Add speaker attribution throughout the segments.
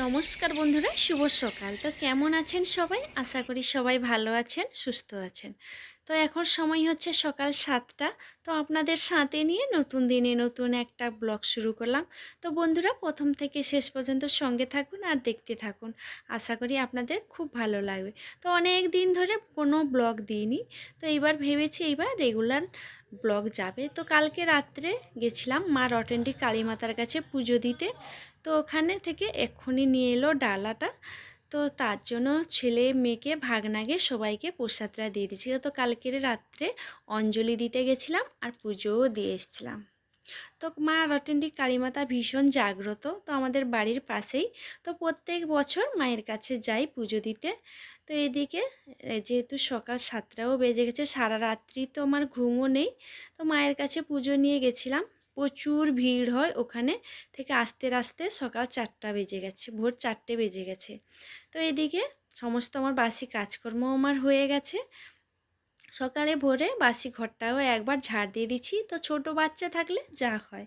Speaker 1: নমস্কার বন্ধুরা, শুভ সকাল। তো কেমন আছেন সবাই? আশা করি সবাই ভালো আছেন, সুস্থ আছেন। তো এখন সময় হচ্ছে সকাল সাতটা। তো আপনাদের সাথে নিয়ে নতুন দিনে নতুন একটা ব্লগ শুরু করলাম। তো বন্ধুরা, প্রথম থেকে শেষ পর্যন্ত সঙ্গে থাকুন আর দেখতে থাকুন। আশা করি আপনাদের খুব ভালো লাগবে। তো অনেক দিন ধরে কোনো ব্লগ দিইনি। তো এইবার ভেবেছি এইবার রেগুলার ব্লগ যাবে। তো কালকে রাত্রে গেছিলাম মা রটেন্ডি কালীমাতার কাছে পুজো দিতে। তো ওখানে থেকে এক্ষুনি নিয়ে এলো ডালাটা। তো তার জন্য ছেলে মেয়েকে ভাগনাগে সবাইকে প্রসাদটা দিয়ে দিয়েছিল। তো কালকের রাত্রে অঞ্জলি দিতে গেছিলাম আর পুজোও দিয়ে এসেছিলাম। তো মা রটেন্ডি কালীমাতা ভীষণ জাগ্রত। তো আমাদের বাড়ির পাশেই। তো প্রত্যেক বছর মায়ের কাছে যাই পুজো দিতে। তো এদিকে যেহেতু সকাল সাতটাও বেজে গেছে, সারা রাত্রি তো আমার ঘুমও নেই। তো মায়ের কাছে পুজো নিয়ে গেছিলাম। প্রচুর ভিড় হয় ওখানে থেকে আস্তে আস্তে সকাল চারটা বেজে গেছে, ভোর চারটে বেজে গেছে। তো এদিকে সমস্ত আমার বাসি কাজকর্ম আমার হয়ে গেছে। সকালে ভোরে বাসি ঘরটাও একবার ঝাড় দিয়ে দিচ্ছি। তো ছোট বাচ্চা থাকলে যা হয়।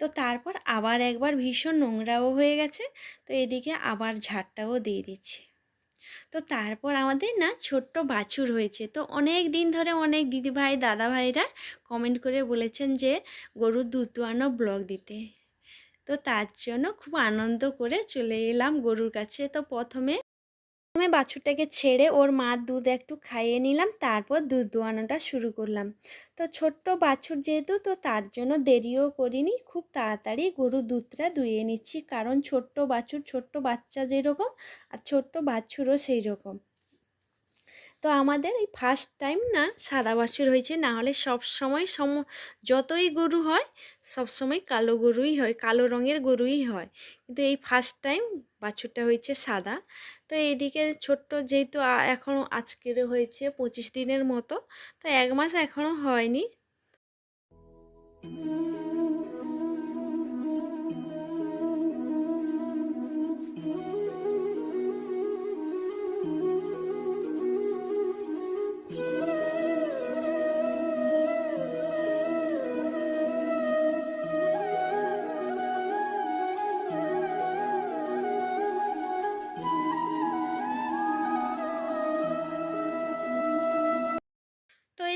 Speaker 1: তো তারপর আবার একবার ভীষণ নোংরাও হয়ে গেছে। তো এদিকে আবার ঝাড়টাও দিয়ে দিচ্ছি। তো তারপর আমাদের না ছোট্ট বাছুর হয়েছে। তো অনেক দিন ধরে অনেক দিদিভাই, দাদাভাইরা কমেন্ট করে বলেছেন যে গরুর দুধ দোয়ানো ব্লগ দিতে। তো তার জন্য খুব আনন্দ করে চলে এলাম গরুর কাছে। তো প্রথমে প্রথমে বাছুরটাকে ছেড়ে ওর মার দুধ একটু খাইয়ে নিলাম, তারপর দুধ দোয়ানোটা শুরু করলাম। তো ছোট্ট বাছুর যেহেতু, তো তার জন্য দেরিও করিনি, খুব তাড়াতাড়ি গরুর দুধটা দুইয়ে নিচ্ছি, কারণ ছোট্ট বাছুর ছোট্ট বাচ্চা যেরকম আর ছোট্ট বাছুরও সেই রকম তো আমাদের এই ফার্স্ট টাইম না সাদা বাছুর হয়েছে, না হলে সব সময় সম, যতই গরু হয়, সব সময় কালো গরুই হয়, কালো রঙের গরুই হয়। কিন্তু এই ফার্স্ট টাইম বাছুরটা হয়েছে সাদা তো এইদিকে ছোট্ট যেহেতু এখনও আজকের হয়েছে পঁচিশ দিনের মতো, তো এক মাস এখনও হয়নি।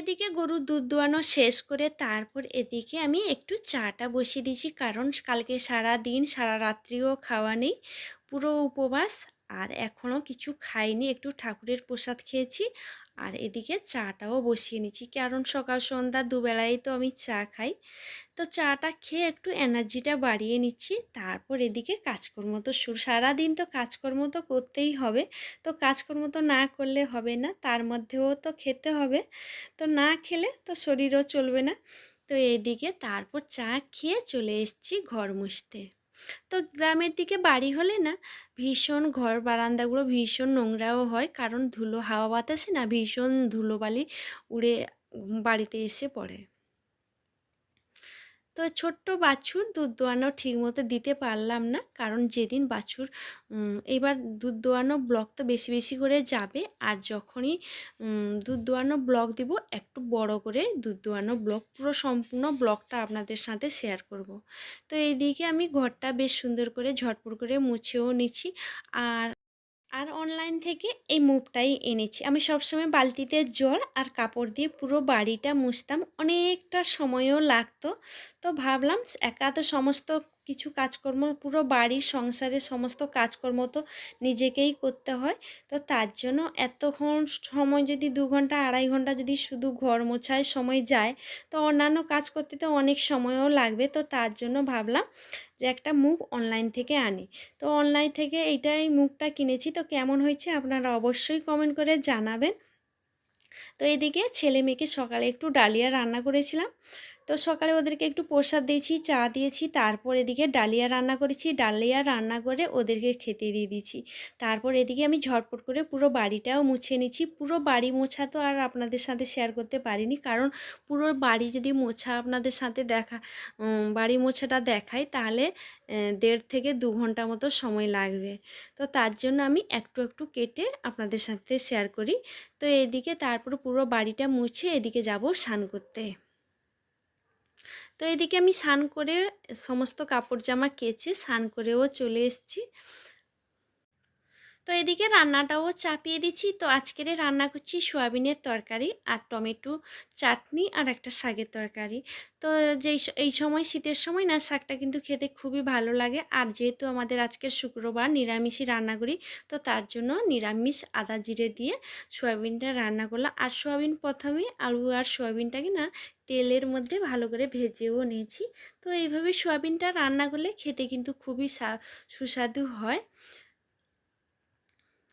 Speaker 1: এদিকে গরুর দুধ দোয়ানো শেষ করে তারপর এদিকে আমি একটু চাটা বসিয়ে দিয়েছি। কারণ কালকে সারা দিন সারা রাত্রিও খাওয়া নেই, পুরো উপবাস। আর এখনও কিছু খাইনি, একটু ঠাকুরের প্রসাদ খেয়েছি। আর এদিকে চাটাও বসিয়ে নিচ্ছি। কারণ সকাল, সন্ধ্যা দুবেলাই তো আমি চা খাই। তো চাটা খেয়ে একটু এনার্জিটা বাড়িয়ে নিচ্ছি। তারপর এদিকে কাজকর্ম তো শুরু। সারাদিন তো কাজকর্ম তো করতেই হবে। তো কাজকর্ম তো না করলে হবে না, তার মধ্যেও তো খেতে হবে। তো না খেলে তো শরীরও চলবে না। তো এইদিকে তারপর চা খেয়ে চলে এসেছি ঘর মুছতে। তো গ্রামের দিকে বাড়ি হলে না, ভীষণ ঘর বারান্দাগুলো ভীষণ নোংরাও হয়। কারণ ধুলো, হাওয়া বাতাসে না ভীষণ ধুলোবালি উড়ে বাড়িতে এসে পড়ে। তো ছোট্ট বাছুর দুধ দোয়ানো ঠিক মতো দিতে পারলাম না। কারণ যেদিন বাছুর এবার দুধ দোয়ানো ব্লক তো বেশি বেশি করে যাবে। আর যখনই দুধ দোয়ানো ব্লক দিব, একটু বড় করে দুধ দোয়ানো ব্লক পুরো সম্পূর্ণ ব্লকটা আপনাদের সাথে শেয়ার করব। তো এইদিকে আমি ঘরটা বেশ সুন্দর করে ঝটপট করে মুছেও নিচ্ছি। আর আর অনলাইন থেকে এই মুভটাই এনেছি। আমি সবসময় বালতিতে জল আর কাপড় দিয়ে পুরো বাড়িটা মুছতাম। অনেকটা সময়ও লাগতো। তো ভাবলাম একা তো সমস্ত কিছু কাজকর্ম, পুরো বাড়ির সংসারের সমস্ত কাজকর্ম তো নিজেকেই করতে হয়। তো তার জন্য এতক্ষণ সময় যদি দু ঘণ্টা, আড়াই ঘণ্টা যদি শুধু ঘর মোছায় সময় যায়, তো অন্যান্য কাজ করতে তো অনেক সময়ও লাগবে। তো তার জন্য ভাবলাম যে একটা মুখ অনলাইন থেকে আনি। তো অনলাইন থেকে এইটাই মুখটা কিনেছি। তো কেমন হয়েছে আপনারা অবশ্যই কমেন্ট করে জানাবেন। তো এদিকে ছেলে মেয়েকে সকালে একটু ডালিয়া রান্না করেছিলাম। তো সকালে ওদেরকে একটু প্রসাদ দিয়েছি, চা দিয়েছি, তারপর এদিকে ডালিয়া রান্না করেছি। ডালিয়া রান্না করে ওদেরকে খেতে দিয়ে দিয়েছি। তারপর এদিকে আমি ঝটপট করে পুরো বাড়িটাও মুছে নিচ্ছি পুরো বাড়ি মোছা তো আর আপনাদের সাথে শেয়ার করতে পারিনি। কারণ পুরো বাড়ি যদি মোছা আপনাদের সাথে দেখা বাড়ি মোছাটা দেখাই, তাহলে দেড় থেকে দু ঘণ্টা মতো সময় লাগবে। তো তার জন্য আমি একটু একটু কেটে আপনাদের সাথে শেয়ার করি। তো এদিকে তারপর পুরো বাড়িটা মুছে এদিকে যাব স্নান করতে। তো এদিকে আমি স্নান করে সমস্ত কাপড় জামা কেচে স্নান করেও চলে এসেছি। তো এদিকে রান্নাটাও চাপিয়ে দিচ্ছি। তো আজকের রান্না করছি সোয়াবিনের তরকারি আর টমেটো চাটনি আর একটা শাকের তরকারি। তো যেই এই সময় শীতের সময় না শাকটা কিন্তু খেতে খুবই ভালো লাগে। আর যেহেতু আমাদের আজকের শুক্রবার নিরামিষই রান্না করি, তো তার জন্য নিরামিষ আদা জিরে দিয়ে সোয়াবিনটা রান্না করলাম। আর সোয়াবিন প্রথমে আলু আর সোয়াবিনটাকে না তেলের মধ্যে ভালো করে ভেজেও নিয়েছি। তো এইভাবে সোয়াবিনটা রান্না করলে খেতে কিন্তু খুবই সুস্বাদু হয়।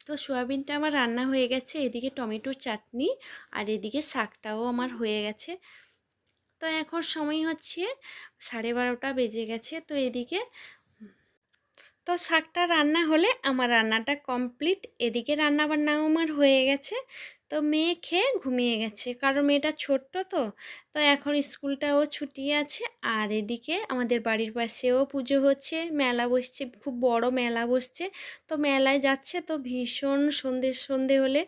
Speaker 1: তো সয়াবিনটা আমার রান্না হয়ে গেছে। এদিকে টমেটোর চাটনি আর এদিকে শাকটাও আমার হয়ে গেছে। তো এখন সময় হচ্ছে সাড়ে বারোটা বেজে গেছে। তো এদিকে তো শাকটা রান্না হলে আমার রান্নাটা কমপ্লিট। এদিকে রান্নাবান্নাও আমার হয়ে গেছে। তো মেয়ে খেয়ে ঘুমিয়ে গেছে। কারণ মেয়েটা ছোট্ট তো তো এখন স্কুলটাও ছুটি আছে। আর এদিকে আমাদের বাড়ির পাশেও পুজো হচ্ছে, মেলা বসছে, খুব বড় মেলা বসছে। তো মেলায় যাচ্ছে তো ভীষণ সন্ধে সন্ধে হলে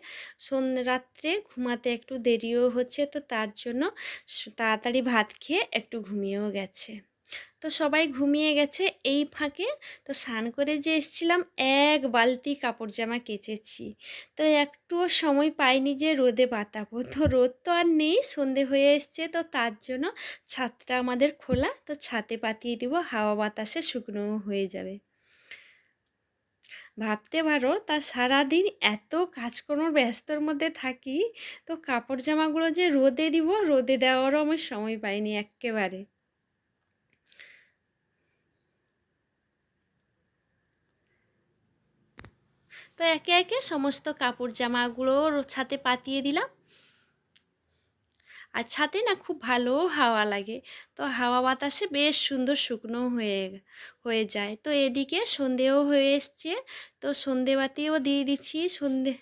Speaker 1: রাত্রে ঘুমাতে একটু দেরিও হচ্ছে। তো তার জন্য তাড়াতাড়ি ভাত খেয়ে একটু ঘুমিয়েও গেছে। তো সবাই ঘুমিয়ে গেছে এই ফাঁকে। তো স্নান করে যে এসছিলাম, এক বালতি কাপড় জামা কেচেছি। তো একটুও সময় পাইনি যে রোদে পাতাবো তো রোদ তো আর নেই, সন্ধে হয়ে এসছে। তো তার জন্য ছাদটা আমাদের খোলা। তো ছাদে পাতিয়ে দিব, হাওয়া বাতাসে শুকনো হয়ে যাবে। ভাবতে পারো, তা সারাদিন এত কাজকর্ম ব্যস্তর মধ্যে থাকি, তো কাপড় জামাগুলো যে রোদে দিব, রোদে দেওয়ারও আমি সময় পাইনি এক্কেবারে তো একে একে সমস্ত কাপড় জামাগুলো ছাতে পাতিয়ে দিলাম। আর ছাতে না খুব ভালো হাওয়া লাগে। তো হাওয়া বাতাসে বেশ সুন্দর শুকনো হয়ে হয়ে যায়। তো এদিকে সন্ধেও হয়ে এসছে। তো সন্ধে বাতিও দিয়ে দিচ্ছি। সন্ধে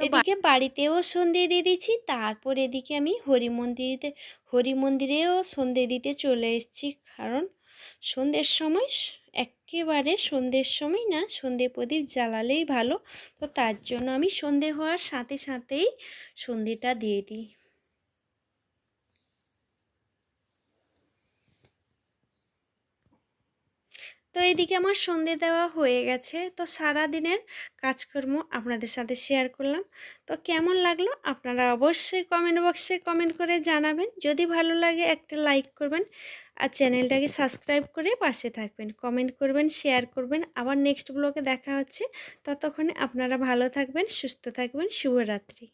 Speaker 1: এদিকে বাড়িতেও সন্ধে দিয়ে দিচ্ছি তারপর এদিকে আমি হরি মন্দিরে হরি মন্দিরেও সন্ধে দিতে চলে এসেছি। কারণ সন্ধ্যের সময় একেবারে সন্ধ্যের সময় না সন্ধে প্রদীপ জ্বালালেই ভালো। তো তার জন্য আমি সন্ধে হওয়ার সাথে সাথেই সন্ধেটা দিয়ে দিই। তো এইদিকে আমার সন্ধে দেওয়া হয়ে গেছে। তো সারা দিনের কাজকর্ম আপনাদের সাথে শেয়ার করলাম। তো কেমন লাগল? আপনারা অবশ্যই কমেন্ট বক্সে কমেন্ট করে জানাবেন। যদি ভালো লাগে একটা লাইক করবেন আর চ্যানেলটাকে সাবস্ক্রাইব করে পাশে থাকবেন। কমেন্ট করবেন শেয়ার করবেন। আবার নেক্সট ব্লগে দেখা হচ্ছে। ততক্ষণে আপনারা ভালো থাকবেন, সুস্থ থাকবেন। শুভরাত্রি।